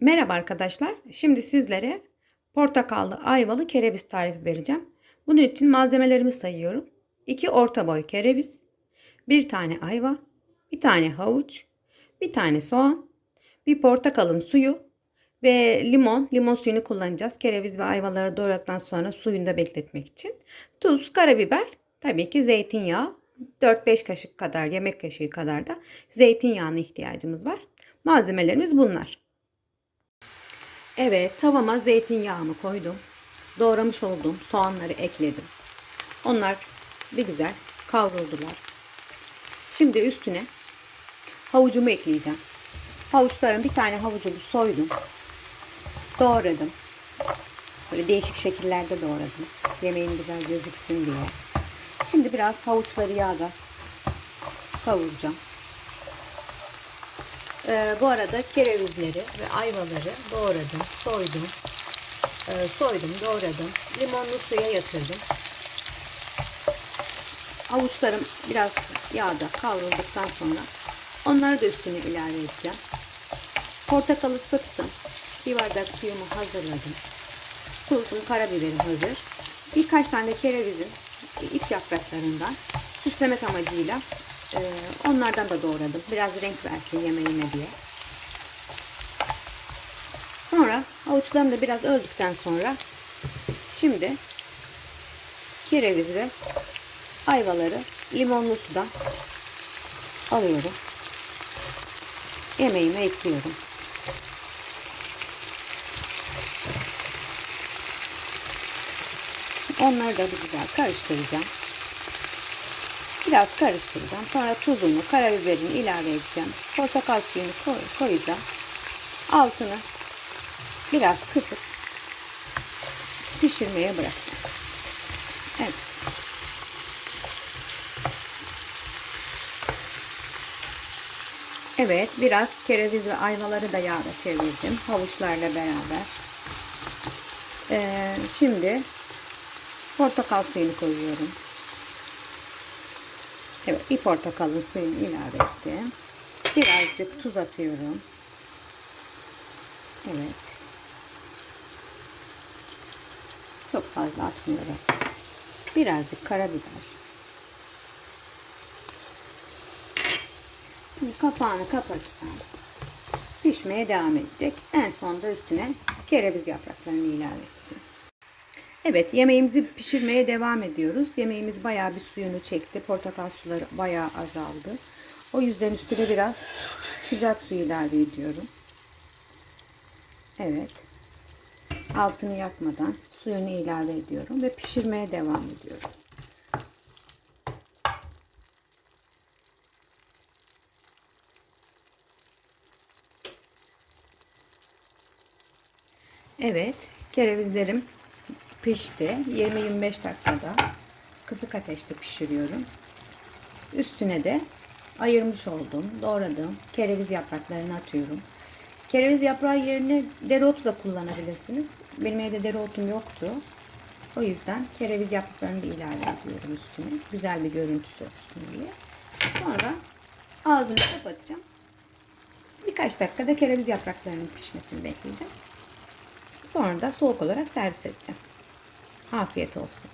Merhaba arkadaşlar. Şimdi sizlere portakallı ayvalı kereviz tarifi vereceğim. Bunun için malzemelerimi sayıyorum. 2 orta boy kereviz, 1 tane ayva, 1 tane havuç, 1 tane soğan, bir portakalın suyu ve limon. Limon suyunu kullanacağız. Kereviz ve ayvaları doğradıktan sonra suyunda bekletmek için. Tuz, karabiber, tabii ki zeytinyağı. 4-5 kaşık kadar, yemek kaşığı kadar da zeytinyağına ihtiyacımız var. Malzemelerimiz bunlar. Evet, tavama zeytinyağımı koydum. Doğramış olduğum soğanları ekledim. Onlar bir güzel kavruldular. Şimdi üstüne havucumu ekleyeceğim. Havuçların bir tane havucumu soydum. Doğradım. Böyle değişik şekillerde doğradım. Yemeğim güzel gözüksün diye. Şimdi biraz havuçları yağda kavuracağım. Ee, bu arada kerevizleri ve ayvaları doğradım, soydum. Ee, soydum, doğradım. Limonlu suya yatırdım. Avuçlarım biraz yağda kavrulduktan sonra onları da üstüne ilave edeceğim. Portakalı sıktım. Bir bardak suyumu hazırladım. Tuzum, karabiberim hazır. Birkaç tane kerevizin iç yapraklarından süslemek amacıyla ee, onlardan da doğradım. Biraz renk versin yemeğime diye. Sonra avuçlarım da biraz öldükten sonra şimdi kereviz ve ayvaları limonlu sudan alıyorum. Yemeğime ekliyorum. Onları da bir güzel karıştıracağım. Biraz karıştıracağım. Sonra tuzunu, karabiberini ilave edeceğim. Portakal suyunu koy, koyacağım. Altını biraz kısıp pişirmeye bırakacağım. Evet. Evet, biraz kereviz ve ayvaları da yağda çevirdim. Havuçlarla beraber. Ee, şimdi portakal suyunu koyuyorum. Evet bir portakalın suyunu ilave ettim. Birazcık tuz atıyorum. Evet. Çok fazla atmıyorum. Birazcık karabiber. Şimdi kapağını kapatacağım. Pişmeye devam edecek. En sonunda üstüne kereviz yapraklarını ilave edeceğim. Evet yemeğimizi pişirmeye devam ediyoruz. Yemeğimiz bayağı bir suyunu çekti. Portakal suları bayağı azaldı. O yüzden üstüne biraz sıcak su ilave ediyorum. Evet. Altını yakmadan suyunu ilave ediyorum ve pişirmeye devam ediyorum. Evet, kerevizlerim pişti. 20-25 dakikada kısık ateşte pişiriyorum. Üstüne de ayırmış olduğum, doğradığım kereviz yapraklarını atıyorum. Kereviz yaprağı yerine dereotu da kullanabilirsiniz. Benim evde dereotum yoktu. O yüzden kereviz yapraklarını da ilave ediyorum üstüne. Güzel bir görüntüsü olsun diye. Sonra ağzını kapatacağım. Birkaç dakikada kereviz yapraklarının pişmesini bekleyeceğim. Sonra da soğuk olarak servis edeceğim. Afiyet olsun.